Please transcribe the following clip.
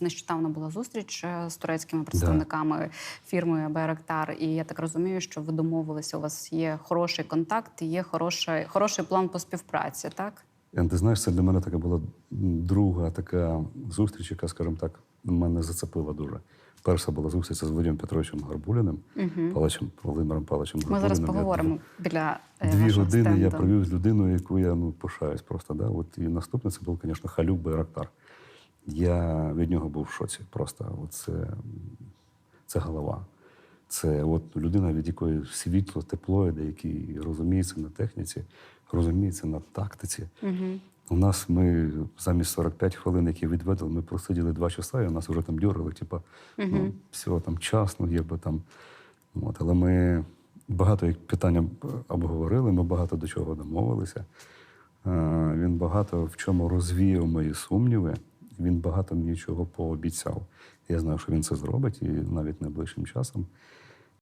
нещодавно була зустріч е, з турецькими представниками фірми Байрактар, і я так розумію, що ви домовилися. У вас є хороший контакт, є хороший, хороший план по співпраці, так? Е, Ти знаєш, це для мене така була друга така зустріч, яка, скажімо так, мене зацепила дуже. Перша була зустріч з Володимиром Петровичем Гарбуліним, Палачем, Володимиром Палачем Ми Гарбуліним. зараз Я поговоримо біля е, Дві вашого години я стенду. провів з людиною, яку я ну, пишаюсь просто. Да? От, і наступне це був, звісно, Халюк Байрактар. Я від нього був в шоці. Просто це, це голова. Це от людина, від якої світло, тепло іде, який розуміється на техніці, розуміється на тактиці. У нас ми замість 45 хвилин, які відведали, ми просиділи два часа, і у нас вже там дьоргали, типу, ну, все, там час, ну, якби там. От, але ми багато питань обговорили, ми багато до чого домовилися. Е, Він багато в чому розвіяв мої сумніви, він багато мені чого пообіцяв. Я знаю, що він це зробить, і навіть найближчим часом.